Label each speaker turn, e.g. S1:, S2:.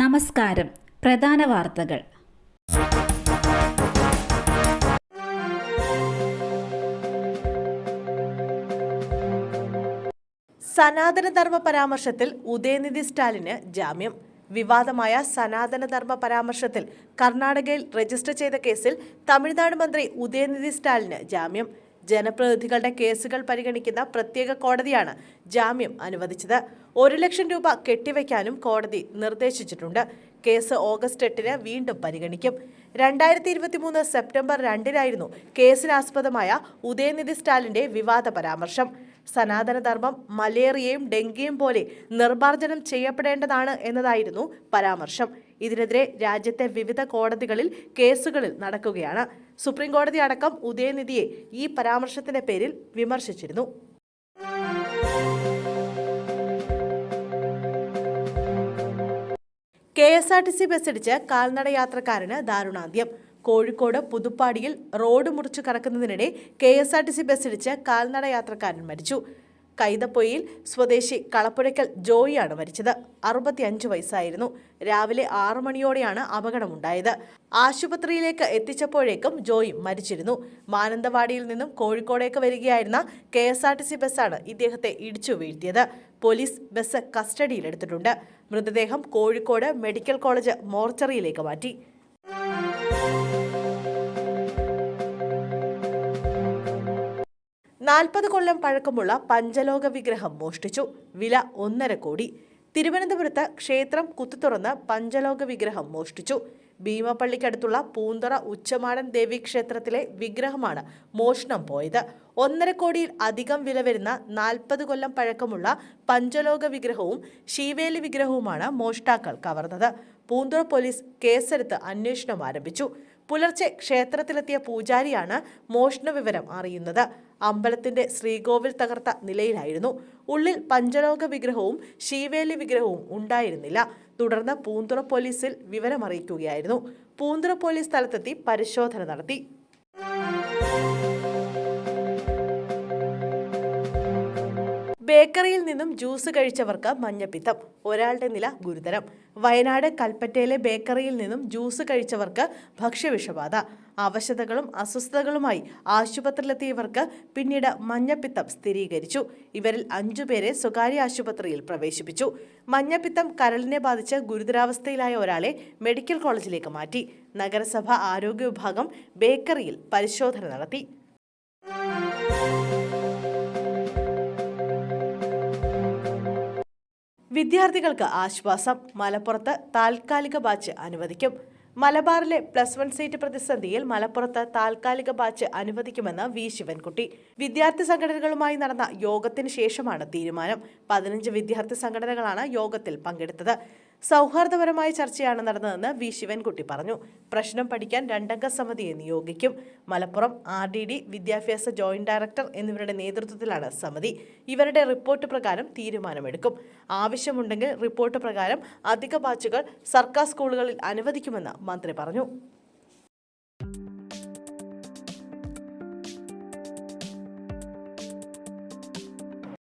S1: നമസ്കാരം. പ്രധാന വാർത്തകൾ.
S2: സനാതനധർമ്മ പരാമർശത്തിൽ ഉദയനിധി സ്റ്റാലിന് ജാമ്യം. വിവാദമായ സനാതനധർമ്മ പരാമർശത്തിൽ കർണാടകയിൽ രജിസ്റ്റർ ചെയ്ത കേസിൽ തമിഴ്നാട് മന്ത്രി ഉദയനിധി സ്റ്റാലിന് ജാമ്യം. ജനപ്രതിനിധികളുടെ കേസുകൾ പരിഗണിക്കുന്ന പ്രത്യേക കോടതിയാണ് ജാമ്യം അനുവദിച്ചത്. ഒരു ലക്ഷം രൂപ കെട്ടിവയ്ക്കാനും കോടതി നിർദ്ദേശിച്ചിട്ടുണ്ട്. കേസ് ഓഗസ്റ്റ് എട്ടിന് വീണ്ടും പരിഗണിക്കും. രണ്ടായിരത്തി ഇരുപത്തി മൂന്ന് സെപ്റ്റംബർ രണ്ടിനായിരുന്നു കേസിനാസ്പദമായ ഉദയനിധി സ്റ്റാലിന്റെ വിവാദ പരാമർശം. സനാതനധർമ്മം മലേറിയയും ഡെങ്കിയും പോലെ നിർമ്മാർജനം ചെയ്യപ്പെടേണ്ടതാണ് എന്നതായിരുന്നു പരാമർശം. ഇതിനെതിരെ രാജ്യത്തെ വിവിധ കോടതികളിൽ കേസുകളിൽ നടക്കുകയാണ്. സുപ്രീം കോടതി അടക്കം ഉദയനിധിയെ ഈ പരാമർശത്തിന്റെ പേരിൽ വിമർശിച്ചിരുന്നു. K S R T C ബസ്സിടിച്ച് കാൽനട യാത്രക്കാരന് ദാരുണാന്ത്യം. കോഴിക്കോട് പുതുപ്പാടിയിൽ റോഡ് മുറിച്ചു കടക്കുന്നതിനിടെ K S R T C ബസ്സിടിച്ച് കാൽനട യാത്രക്കാരൻ മരിച്ചു. കൈതപ്പൊയിൽ സ്വദേശി കളപ്പുഴയ്ക്കൽ ജോയിയാണ് മരിച്ചത്. അറുപത്തിയഞ്ച് വയസ്സായിരുന്നു. രാവിലെ ആറു മണിയോടെയാണ് അപകടമുണ്ടായത്. ആശുപത്രിയിലേക്ക് എത്തിച്ചപ്പോഴേക്കും ജോയി മരിച്ചിരുന്നു. മാനന്തവാടിയിൽ നിന്നും കോഴിക്കോടേക്ക് വരികയായിരുന്ന K S R T C ബസ്സാണ് ഇദ്ദേഹത്തെ ഇടിച്ചു വീഴ്ത്തിയത്. പോലീസ് ബസ് കസ്റ്റഡിയിലെടുത്തിട്ടുണ്ട്. മൃതദേഹം കോഴിക്കോട് മെഡിക്കൽ കോളേജ് മോർച്ചറിയിലേക്ക് മാറ്റി. നാൽപ്പത് കൊല്ലം പഴക്കമുള്ള പഞ്ചലോക വിഗ്രഹം മോഷ്ടിച്ചു. വില ഒന്നര കോടി. തിരുവനന്തപുരത്ത് ക്ഷേത്രം കുത്തിത്തുറന്ന് പഞ്ചലോക വിഗ്രഹം മോഷ്ടിച്ചു. ഭീമപ്പള്ളിക്കടുത്തുള്ള പൂന്തറ ഉച്ചമാടൻ ദേവി ക്ഷേത്രത്തിലെ വിഗ്രഹമാണ് മോഷണം പോയത്. ഒന്നര കോടിയിൽ അധികം വില വരുന്ന നാൽപ്പത് കൊല്ലം പഴക്കമുള്ള പഞ്ചലോക വിഗ്രഹവും ശീവേലി വിഗ്രഹവുമാണ് മോഷ്ടാക്കൾ കവർന്നത്. പൂന്തുറ പോലീസ് കേസെടുത്ത് അന്വേഷണം ആരംഭിച്ചു. പുലർച്ചെ ക്ഷേത്രത്തിലെത്തിയ പൂജാരിയാണ് മോഷണ വിവരം അറിയുന്നത്. അമ്പലത്തിന്റെ ശ്രീകോവിൽ തകർത്ത നിലയിലായിരുന്നു. ഉള്ളിൽ പഞ്ചലോക വിഗ്രഹവും ശീവേലി വിഗ്രഹവും ഉണ്ടായിരുന്നില്ല. തുടർന്ന് പൂന്തുറ പോലീസിൽ വിവരമറിയിക്കുകയായിരുന്നു. പൂന്തുറ പോലീസ് സ്ഥലത്തെത്തി പരിശോധന നടത്തി. ബേക്കറിയിൽ നിന്നും ജ്യൂസ് കഴിച്ചവർക്ക് മഞ്ഞപ്പിത്തം. ഒരാളുടെ നില ഗുരുതരം. വയനാട് കൽപ്പറ്റയിലെ ബേക്കറിയിൽ നിന്നും ജ്യൂസ് കഴിച്ചവർക്ക് ഭക്ഷ്യവിഷബാധ. അവശതകളും അസ്വസ്ഥതകളുമായി ആശുപത്രിയിലെത്തിയവർക്ക് പിന്നീട് മഞ്ഞപ്പിത്തം സ്ഥിരീകരിച്ചു. ഇവരിൽ അഞ്ചുപേരെ സ്വകാര്യ ആശുപത്രിയിൽ പ്രവേശിപ്പിച്ചു. മഞ്ഞപ്പിത്തം കരളിനെ ബാധിച്ച് ഗുരുതരാവസ്ഥയിലായ ഒരാളെ മെഡിക്കൽ കോളേജിലേക്ക് മാറ്റി. നഗരസഭ ആരോഗ്യ വിഭാഗം ബേക്കറിയിൽ പരിശോധന നടത്തി. വിദ്യാർത്ഥികൾക്ക് ആശ്വാസം മലപ്പുറത്ത് താൽക്കാലിക ബാച്ച് അനുവദിക്കും. മലബാറിലെ പ്ലസ് വൺ സീറ്റ് പ്രതിസന്ധിയിൽ മലപ്പുറത്ത് താൽക്കാലിക ബാച്ച് അനുവദിക്കുമെന്ന് വി. ശിവൻകുട്ടി. വിദ്യാർത്ഥി സംഘടനകളുമായി നടന്ന യോഗത്തിന് ശേഷമാണ് തീരുമാനം. പതിനഞ്ച് വിദ്യാർത്ഥി സംഘടനകളാണ് യോഗത്തിൽ പങ്കെടുത്തത്. സൗഹാർദ്ദപരമായ ചർച്ചയാണ് നടന്നതെന്ന് വി. ശിവൻകുട്ടി പറഞ്ഞു. പ്രശ്നം പഠിക്കാൻ രണ്ടംഗ സമിതിയെ നിയോഗിക്കും. മലപ്പുറം ആർ ഡി ഡി വിദ്യാഭ്യാസ ജോയിന്റ് ഡയറക്ടർ എന്നിവരുടെ നേതൃത്വത്തിലാണ് സമിതി. ഇവരുടെ റിപ്പോർട്ട് പ്രകാരം തീരുമാനമെടുക്കും. ആവശ്യമുണ്ടെങ്കിൽ റിപ്പോർട്ട് പ്രകാരം അധിക ബാച്ചുകൾ സർക്കാർ സ്കൂളുകളിൽ അനുവദിക്കുമെന്ന് മന്ത്രി പറഞ്ഞു.